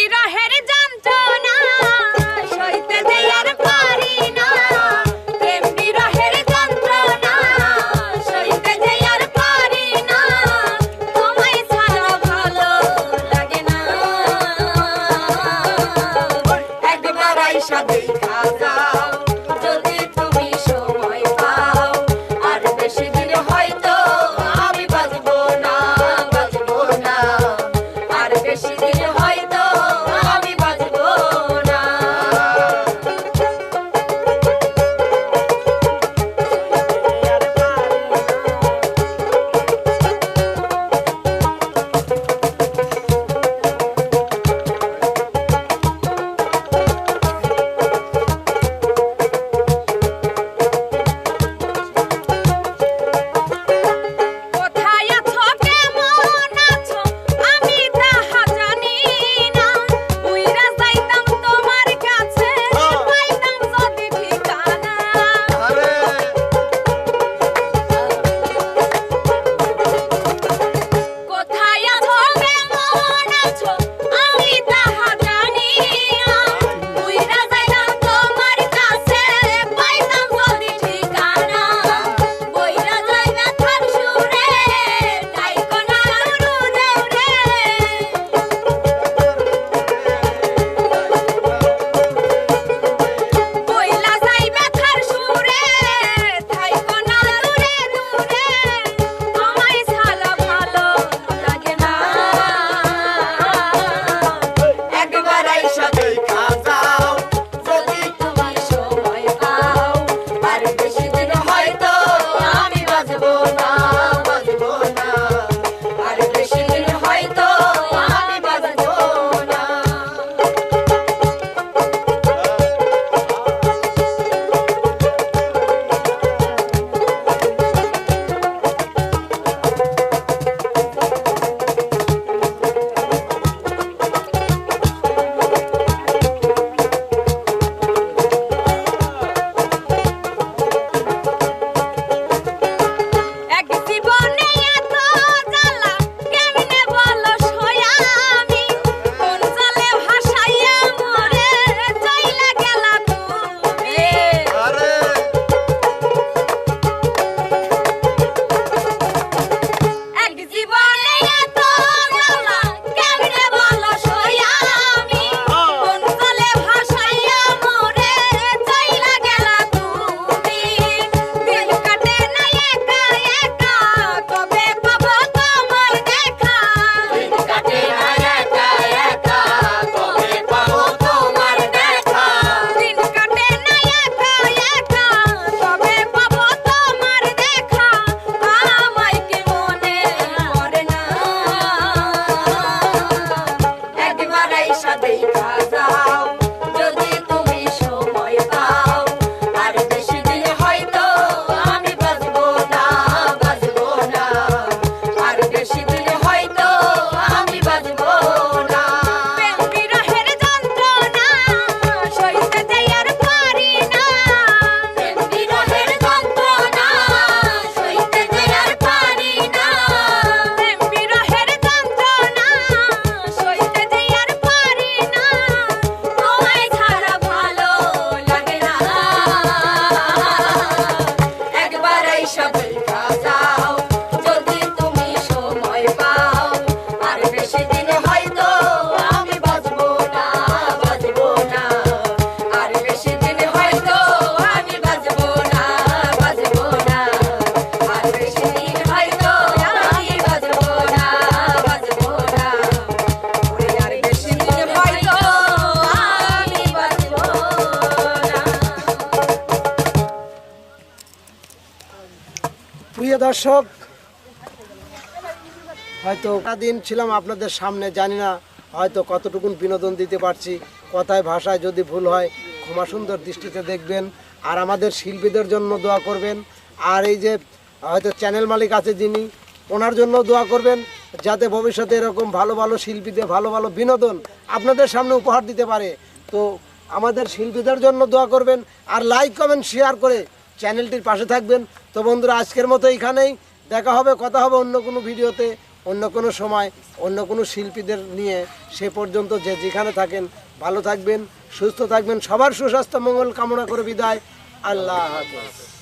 বিরহের যন্ত্রণা সইতে দেয়ার পারি না। প্রেম বিরহের যন্ত্রণা, সইতে দেয়ার পারি না। তোমায় ছাড়া ভালো প্রিয় দর্শক, হয়তো দিন ছিলাম আপনাদের সামনে, জানি না হয়তো কতটুকুন বিনোদন দিতে পারছি, কথায় ভাষায় যদি ভুল হয়, ক্ষমা সুন্দর দৃষ্টিতে দেখবেন। আর আমাদের শিল্পীদের জন্য দোয়া করবেন। আর এই যে, হয়তো চ্যানেল মালিক আছে যিনি, ওনার জন্য দোয়া করবেন, যাতে ভবিষ্যতে এরকম ভালো ভালো শিল্পীদের, ভালো ভালো বিনোদন আপনাদের সামনে উপহার দিতে পারে। তো আমাদের শিল্পীদের জন্য দোয়া করবেন, আর লাইক কমেন্ট শেয়ার করে চ্যানেলটির পাশে থাকবেন। তো বন্ধুরা, আজকের মতো এইখানেই। দেখা হবে, কথা হবে অন্য কোনো ভিডিওতে, অন্য কোনো সময়, অন্য কোনো শিল্পীদের নিয়ে। সে পর্যন্ত যে যেখানে থাকেন, ভালো থাকবেন, সুস্থ থাকবেন। সবার সুস্বাস্থ্য, মঙ্গল কামনা করে বিদায়। আল্লাহ হাফিজ।